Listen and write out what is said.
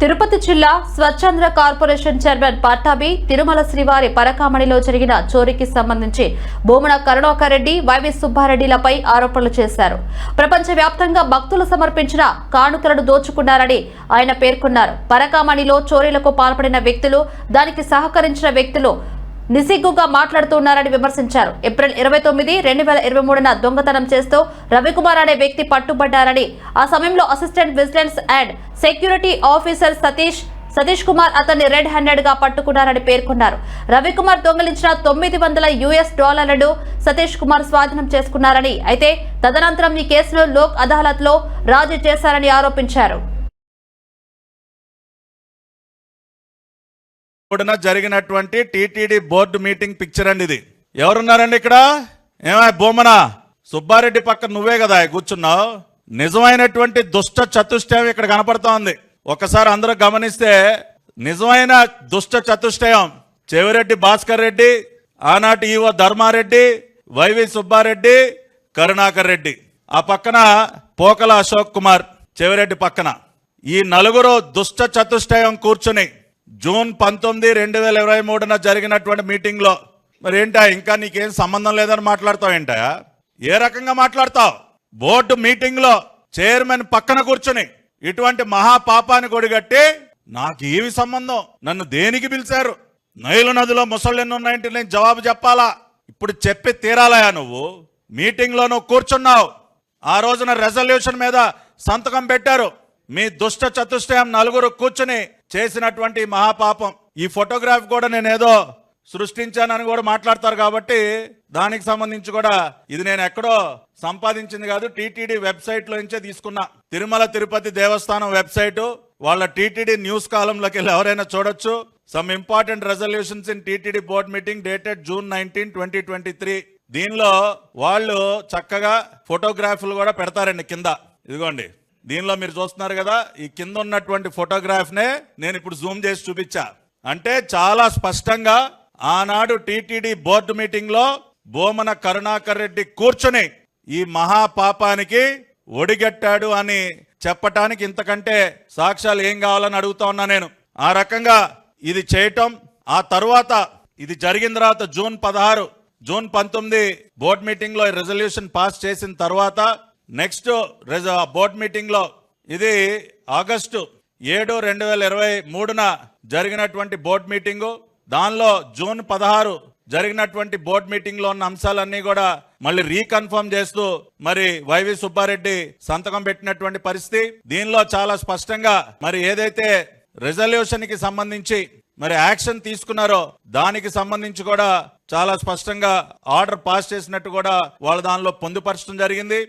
తిరుపతి జిల్లా స్వచ్ఛంద్ర corporation chairman Pattabhi Tirumala శ్రీవారి పరకామణిలో జరిగిన చోరీకి సంబంధించి భూమన కరుణాకర్ రెడ్డి వైవి సుబ్బారెడ్డిలపై ఆరోపణలు చేశారు. ప్రపంచవ్యాప్తంగా భక్తులు సమర్పించిన కానుకలను దోచుకున్నారని ఆయన పేర్కొన్నారు. పరకామణిలో చోరీలకు పాల్పడిన వ్యక్తులు దానికి సహకరించిన వ్యక్తులు నిసిగ్గుగా మాట్లాడుతున్నారని విమర్శించారు. ఏప్రిల్ ఇరవై తొమ్మిది రెండు వేల ఇరవై మూడున దొంగతనం చేస్తూ రవికుమార్ అనే వ్యక్తి పట్టుబడ్డారని ఆ సమయంలో assistant vigilance and security officer Satish Satish Kumar అతన్ని రెడ్ హ్యాండెడ్గా పట్టుకున్నారని పేర్కొన్నారు. రవికుమార్ దొంగిలించిన తొమ్మిది వందల యుఎస్ డాలర్లను సతీష్ కుమార్ స్వాధీనం చేసుకున్నారని అయితే తదనంతరం ఈ కేసులో లోక్ అదాలత్లో రాజీ చేశారని ఆరోపించారు. మూడున జరిగినటువంటి టీటీడీ బోర్డు మీటింగ్ పిక్చర్ అండి ఇది. ఎవరున్నారండి ఇక్కడ? ఏమా భూమన సుబ్బారెడ్డి పక్కన నువ్వే కదా కూర్చున్నావు. నిజమైనటువంటి దుష్ట చతుష్టయం ఇక్కడ కనపడుతోంది ఒకసారి అందరూ గమనిస్తే నిజమైన దుష్ట చతుష్టయం చెవిరెడ్డి భాస్కర్ రెడ్డి ఆనాటి ఈవో ధర్మారెడ్డి వైవి సుబ్బారెడ్డి కరుణాకర్ రెడ్డి. ఆ పక్కన పోకల అశోక్ కుమార్ చెవిరెడ్డి పక్కన. ఈ నలుగురు దుష్ట చతుష్టయం కూర్చుని జూన్ పంతొమ్మిది రెండు వేల ఇరవై మూడున జరిగినటువంటి మీటింగ్లో మరి ఏంటా ఇంకా నీకేం సంబంధం లేదని మాట్లాడతావు ఏంటా? ఏ రకంగా మాట్లాడతావు? బోర్డు మీటింగ్లో చైర్మన్ పక్కన కూర్చుని ఇటువంటి మహాపాపాన్ని కొడిగట్టి నాకు ఏమి సంబంధం? నన్ను దేనికి పిలిచారు? నైలు నదిలో ముసళ్ళు ఎన్ని ఉన్నాయంటే నేను జవాబు చెప్పాలా? ఇప్పుడు చెప్పి తీరాలయా నువ్వు? మీటింగ్లో నువ్వు కూర్చున్నావు. ఆ రోజున రెజల్యూషన్ మీద సంతకం పెట్టారు. మీ దుష్ట చతుష్టయం నలుగురు కూర్చుని చేసినటువంటి మహాపాపం. ఈ ఫోటోగ్రాఫ్ కూడా నేను ఏదో సృష్టించానని కూడా మాట్లాడతారు కాబట్టి దానికి సంబంధించి కూడా ఇది నేను ఎక్కడో సంపాదించింది కాదు టీటీడీ వెబ్సైట్లో నుంచే తీసుకున్నా. తిరుమల తిరుపతి దేవస్థానం వెబ్సైట్. వాళ్ళ టీటీడీ న్యూస్ కాలంలోకి వెళ్ళి ఎవరైనా చూడొచ్చు. Some important resolutions in TTD board meeting dated June nineteen twenty twenty three దీనిలో వాళ్ళు చక్కగా ఫోటోగ్రాఫ్లు కూడా పెడతారండి కింద. ఇదిగోండి. దీనిలో మీరు చూస్తున్నారు కదా ఈ కింద ఉన్నటువంటి ఫోటోగ్రాఫ్నే నేను ఇప్పుడు జూమ్ చేసి చూపించా. అంటే చాలా స్పష్టంగా ఆనాడు టీటీడీ బోర్డు మీటింగ్లో బోమన కరుణాకర్ రెడ్డి కూర్చుని ఈ మహాపాపానికి ఒడిగట్టాడు అని చెప్పటానికి ఇంతకంటే సాక్ష్యాలు ఏం కావాలని అడుగుతా ఉన్నా నేను. ఆ రకంగా ఇది చేయటం ఆ తరువాత ఇది జరిగిన తర్వాత జూన్ పదహారు జూన్ పంతొమ్మిది బోర్డు మీటింగ్లో రెజల్యూషన్ పాస్ చేసిన తర్వాత నెక్స్ట్ బోర్డ్ మీటింగ్లో ఇది ఆగస్టు ఏడు రెండు వేల ఇరవై మూడున జరిగినటువంటి బోర్డ్ మీటింగు. దానిలో జూన్ పదహారు జరిగినటువంటి బోర్డ్ మీటింగ్లో ఉన్న అంశాలన్నీ కూడా మళ్ళీ రీకన్ఫర్మ్ చేస్తూ మరి వైవి సుబ్బారెడ్డి సంతకం పెట్టినటువంటి పరిస్థితి. దీనిలో చాలా స్పష్టంగా మరి ఏదైతే రెజల్యూషన్కి సంబంధించి మరి యాక్షన్ తీసుకున్నారో దానికి సంబంధించి కూడా చాలా స్పష్టంగా ఆర్డర్ పాస్ చేసినట్టు కూడా వాళ్ళు దానిలో పొందుపరచడం జరిగింది.